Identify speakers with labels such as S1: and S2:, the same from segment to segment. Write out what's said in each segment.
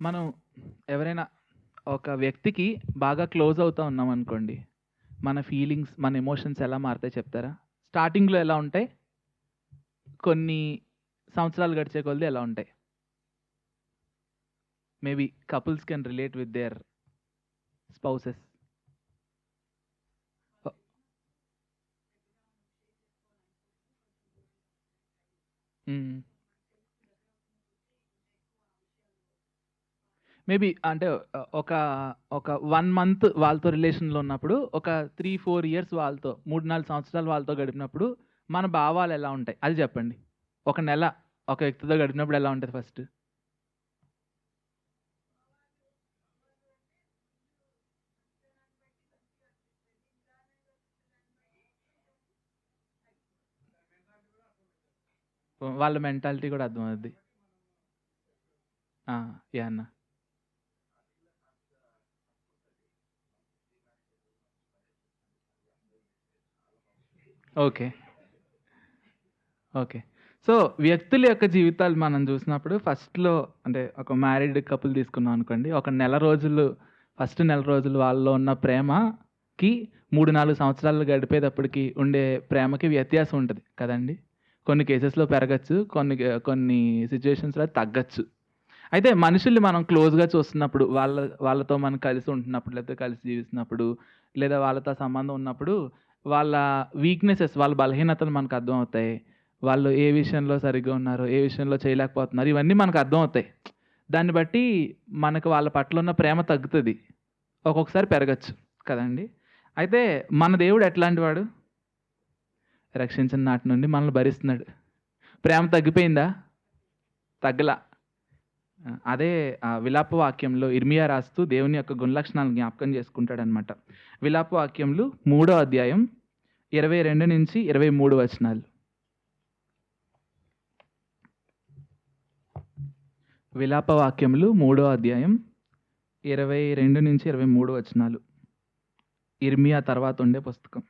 S1: మనం ఎవరైనా ఒక వ్యక్తికి బాగా క్లోజ్ అవుతా ఉన్నామనుకోండి. మన ఫీలింగ్స్, మన ఎమోషన్స్ ఎలా మారుతాయి చెప్తారా? స్టార్టింగ్‌లో ఎలా ఉంటాయి? కొన్ని సంవత్సరాలు గడిచే కొలది ఎలా ఉంటాయి? Maybe couples can relate with their spouses. ఒ మేబీ అంటే ఒక ఒక వన్ మంత్ వాళ్ళతో రిలేషన్‌లో ఉన్నప్పుడు, ఒక 3, 4 ఇయర్స్ వాళ్ళతో 3, 4 సంవత్సరాలు వాళ్ళతో గడిపినప్పుడు, మన భావాలు ఎలా ఉంటాయి? అది చెప్పండి. ఒక నెల ఒక వ్యక్తితో గడిపినప్పుడు ఎలా ఉంటుంది ఫస్ట్? వాళ్ళ మెంటాలిటీ కూడా అర్థమవుద్ది. యా అన్నా ఓకే. ఓకే. సో, వ్యక్తుల యొక్క జీవితాలు మనం చూసినప్పుడు ఫస్ట్‌లో అంటే ఒక మ్యారీడ్ కపుల్ తీసుకున్నాం అనుకోండి. ఒక నెల రోజులు ఫస్ట్ నెల రోజులు వాళ్ళలో ఉన్న ప్రేమకి 3, 4 సంవత్సరాలు గడిపేటప్పటికి ఉండే ప్రేమకి వ్యత్యాసం ఉంటది కదండీ! కొన్ని కేసెస్‌లో పెరగచ్చు. కొన్ని కొన్ని సిట్యుయేషన్స్‌లో అది అయితే మనుషుల్ని మనం క్లోజ్‌గా చూస్తున్నప్పుడు వాళ్ళ వాళ్ళతో మనం కలిసి ఉంటున్నప్పుడు, లేకపోతే కలిసి జీవిస్తున్నప్పుడు, లేదా వాళ్ళతో సంబంధం ఉన్నప్పుడు వాళ్ళ వీక్‌నెసెస్, వాళ్ళ బలహీనతలు మనకు అర్థమవుతాయి. వాళ్ళు ఏ విషయంలో సరిగ్గా ఉన్నారో, ఏ విషయంలో చేయలేకపోతున్నారు ఇవన్నీ మనకు అర్థమవుతాయి. దాన్ని బట్టి మనకు వాళ్ళ పట్ల ఉన్న ప్రేమ తగ్గుతుంది ఒక్కొక్కసారి పెరగచ్చు కదండీ! అయితే మన దేవుడు ఎట్లాంటి వాడు? రక్షించిన నాటి నుండి మనల్ని భరిస్తున్నాడు. ప్రేమ తగ్గిపోయిందా? తగ్గలా. ఆ! అదే ఆ విలాప వాక్యంలో ఇర్మియా రాస్తూ దేవుని యొక్క గుణలక్షణాలను జ్ఞాపకం చేసుకుంటాడనమాట. విలాప వాక్యములు మూడో అధ్యాయం 22-23 వచనాలు. విలాప వాక్యములు మూడో అధ్యాయం 22-23 వచనాలు. ఇర్మియా తర్వాత ఉండే పుస్తకం.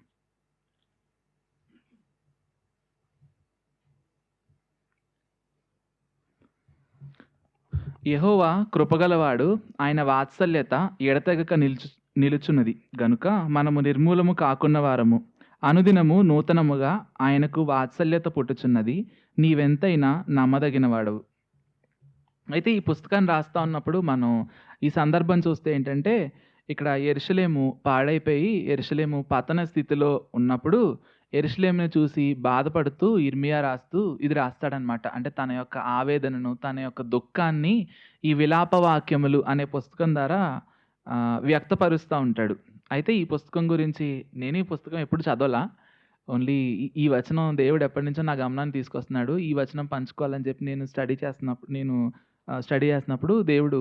S1: యెహోవా కృపగలవాడు. ఆయన వాత్సల్యత ఎడతెగక నిలుచు నిలుచున్నది గనుక మనము నిర్మూలము కాకున్న వారము. అనుదినము నూతనముగా ఆయనకు వాత్సల్యత పుట్టుచున్నది. నీవెంతైనా నమ్మదగిన వాడవు. అయితే ఈ పుస్తకాన్ని రాస్తా ఉన్నప్పుడు మనం ఈ సందర్భం చూస్తే ఏంటంటే, ఇక్కడ యెరూషలేము పాడైపోయి, యెరూషలేము పతన స్థితిలో ఉన్నప్పుడు, యెరూషలేముని చూసి బాధపడుతూ ఇర్మియా రాస్తూ ఇది రాస్తాడనమాట. అంటే తన యొక్క ఆవేదనను, తన యొక్క దుఃఖాన్ని ఈ విలాప వాక్యములు అనే పుస్తకం ద్వారా వ్యక్తపరుస్తూ ఉంటాడు. అయితే ఈ పుస్తకం గురించి నేను ఈ పుస్తకం ఎప్పుడు చదవలా. ఓన్లీ ఈ వచనం దేవుడు ఎప్పటినుంచో నా గమనాన్ని తీసుకొస్తున్నాడు. ఈ వచనం పంచుకోవాలని చెప్పి నేను స్టడీ చేస్తున్నప్పుడు నేను స్టడీ చేస్తున్నప్పుడు దేవుడు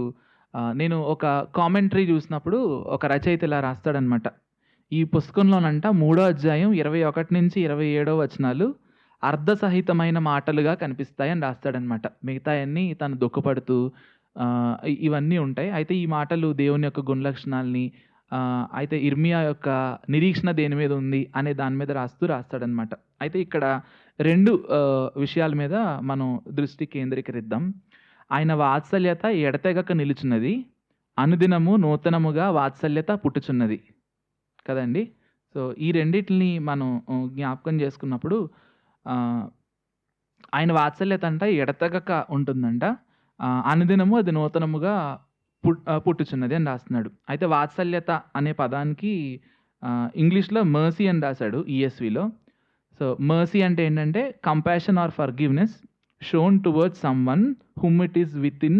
S1: నేను ఒక కామెంటరీ చూసినప్పుడు ఒక రచయిత ఇలా రాస్తాడనమాట. ఈ పుస్తకంలోనంట మూడో అధ్యాయం 21-27 వచనాలు అర్థసహితమైన మాటలుగా కనిపిస్తాయని రాస్తాడనమాట. మిగతాయన్నీ తను దుఃఖపడుతూ ఇవన్నీ ఉంటాయి. అయితే ఈ మాటలు దేవుని యొక్క గుణలక్షణాలని అయితే ఇర్మియా యొక్క నిరీక్షణ దేని మీద ఉంది అనే దాని మీద రాస్తూ రాస్తాడనమాట. అయితే ఇక్కడ రెండు విషయాల మీద మనం దృష్టి కేంద్రీకరిద్దాం. ఆయన వాత్సల్యత ఎడతెగక నిలుచున్నది. అనుదినము నూతనముగా వాత్సల్యత పుట్టుచున్నది. కదండీ! సో, ఈ రెండిటిని మనం జ్ఞాపకం చేసుకున్నప్పుడు ఆయన వాత్సల్యత అంట ఎడతగక ఉంటుందంట. అనుదినము అది నూతనముగా పుట్ పుట్టుచున్నది అని రాస్తున్నాడు. అయితే వాత్సల్యత అనే పదానికి ఇంగ్లీష్‌లో మర్సీ అని రాసాడు ఈఎస్‌విలో. సో, మర్సీ అంటే ఏంటంటే compassion or forgiveness shown towards someone whom it is within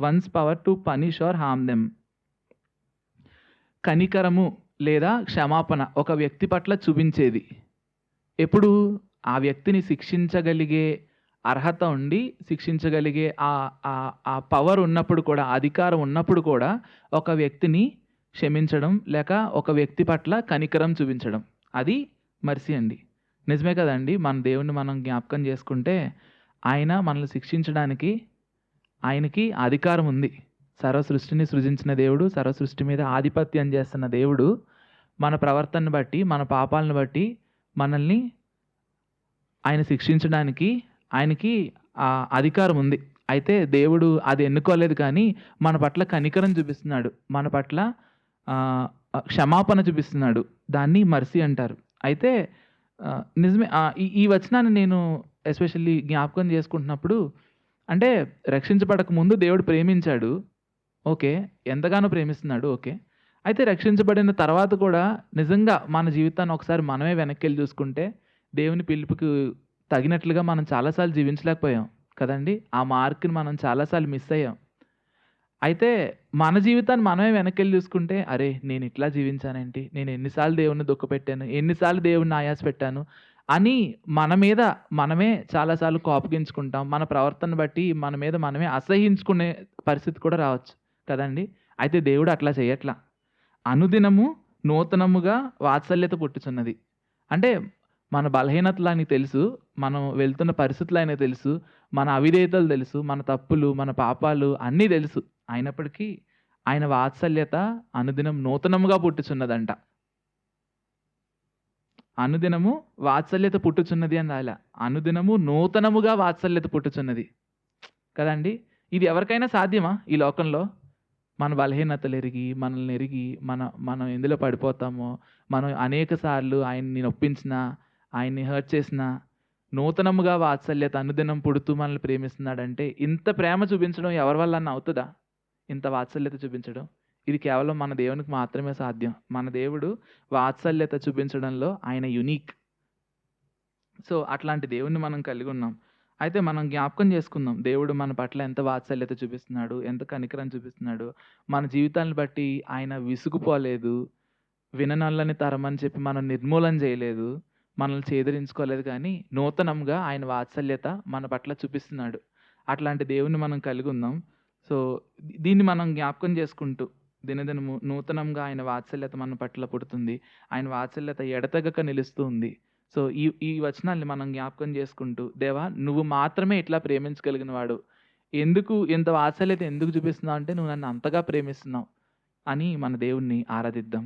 S1: one's power to punish or harm them. కనికరము లేదా క్షమాపణ ఒక వ్యక్తి పట్ల చూపించేది. ఎప్పుడు? ఆ వ్యక్తిని శిక్షించగలిగే అర్హత ఉండి, శిక్షించగలిగే ఆ ఆ పవర్ ఉన్నప్పుడు కూడా, అధికారం ఉన్నప్పుడు కూడా ఒక వ్యక్తిని క్షమించడం, లేక ఒక వ్యక్తి పట్ల కనికరం చూపించడం. అది మర్సి అండి. నిజమే కదండీ! మన దేవుణ్ణి మనం జ్ఞాపకం చేసుకుంటే, ఆయన మనల్ని శిక్షించడానికి ఆయనకి అధికారం ఉంది. సర్వ సృష్టిని సృజించిన దేవుడు, సర్వ సృష్టి మీద ఆధిపత్యం చేస్తున్న దేవుడు, మన ప్రవర్తనను బట్టి, మన పాపాలను బట్టి మనల్ని ఆయన శిక్షించడానికి ఆయనకి ఆ అధికారం ఉంది. అయితే దేవుడు అది ఎన్నుకోలేదు కానీ మన పట్ల కనికరం చూపిస్తున్నాడు. మన పట్ల క్షమాపణ చూపిస్తున్నాడు. దాన్ని మర్సీ అంటారు. అయితే నిజమే ఈ ఈ వచనాన్ని నేను ఎస్పెషల్లీ జ్ఞాపకం చేసుకుంటున్నప్పుడు అంటే రక్షించబడక ముందు దేవుడు ప్రేమించాడు. ఓకే ఎంతగానో ప్రేమిస్తున్నాడు ఓకే. అయితే రక్షించబడిన తర్వాత కూడా నిజంగా మన జీవితాన్ని ఒకసారి మనమే వెనక్కి వెళ్ళి చూసుకుంటే దేవుని పిలుపుకి తగినట్లుగా మనం చాలాసార్లు జీవించలేకపోయాం కదండి? ఆ మార్క్ని మనం చాలాసార్లు మిస్ అయ్యాం. అయితే మన జీవితాన్ని మనమే వెనక్కి వెళ్ళి చూసుకుంటే అరే నేను ఇట్లా జీవించానేంటి? నేను ఎన్నిసార్లు దేవుణ్ణి దుఃఖపెట్టాను ఎన్నిసార్లు దేవుణ్ణి ఆయాస పెట్టాను? అని మన మీద మనమే చాలాసార్లు కోపగించుకుంటాం. మన ప్రవర్తన బట్టి మన మీద మనమే అసహించుకునే పరిస్థితి కూడా రావచ్చు. కదండి? అయితే దేవుడు అట్లా చేయట్లా. అనుదినము నూతనముగా వాత్సల్యత పుట్టుచున్నది. అంటే మన బలహీనతలు తెలుసు మనం వెళ్తున్న పరిస్థితులు ఆయనకు తెలుసు మన అవిధేయతలు తెలుసు మన తప్పులు మన పాపాలు అన్నీ తెలుసు. అయినప్పటికీ ఆయన వాత్సల్యత అనుదినం నూతనముగా పుట్టుచున్నదంట. అనుదినము వాత్సల్యత పుట్టుచున్నది అని రాల అనుదినము నూతనముగా వాత్సల్యత పుట్టుచున్నది. కదండి? ఇది ఎవరికైనా సాధ్యమా ఈ లోకంలో? మన బలహీనతలు ఎరిగి మనల్ని ఎరిగి మన మనం ఎందులో పడిపోతామో మనం అనేక సార్లు ఆయన్ని నొప్పించినా ఆయన్ని హర్ట్ చేసినా నూతనముగా వాత్సల్యత అనుదినం పుడుతూ మనల్ని ప్రేమిస్తున్నాడంటే ఇంత ప్రేమ చూపించడం ఎవరి వల్ల అన్న అవుతుందా? ఇంత వాత్సల్యత చూపించడం? ఇది కేవలం మన దేవునికి మాత్రమే సాధ్యం. మన దేవుడు వాత్సల్యత చూపించడంలో ఆయన యునీక్ సో అట్లాంటి దేవుణ్ణి మనం కలిగి ఉన్నాం. అయితే మనం జ్ఞాపకం చేసుకుందాం. దేవుడు మన పట్ల ఎంత వాత్సల్యత చూపిస్తున్నాడు ఎంత కనికరం చూపిస్తున్నాడు. మన జీవితాన్ని బట్టి ఆయన విసుగుపోలేదు. విననొల్లని తరమని చెప్పి మనం నిర్మూలన చేయలేదు. మనల్ని చేదరించుకోలేదు కానీ నూతనంగా ఆయన వాత్సల్యత మన పట్ల చూపిస్తున్నాడు. అట్లాంటి దేవుని మనం కలిగి ఉన్నాం. సో దీన్ని మనం జ్ఞాపకం చేసుకుంటూ దినదినము నూతనంగా ఆయన వాత్సల్యత మన పట్ల పుడుతుంది. ఆయన వాత్సల్యత ఎడతెగక నిలుస్తూ ఉంది. సో ఈ ఈ వచనాల్ని మనం జ్ఞాపకం చేసుకుంటూ దేవా నువ్వు మాత్రమే ఇట్లా ప్రేమించగలిగిన వాడు ఎందుకు ఇంత వాత్సల్యత ఎందుకు చూపిస్తున్నావు అంటే నువ్వు నన్ను అంతగా ప్రేమిస్తున్నావు అని మన దేవుణ్ణి ఆరాధిద్దాం.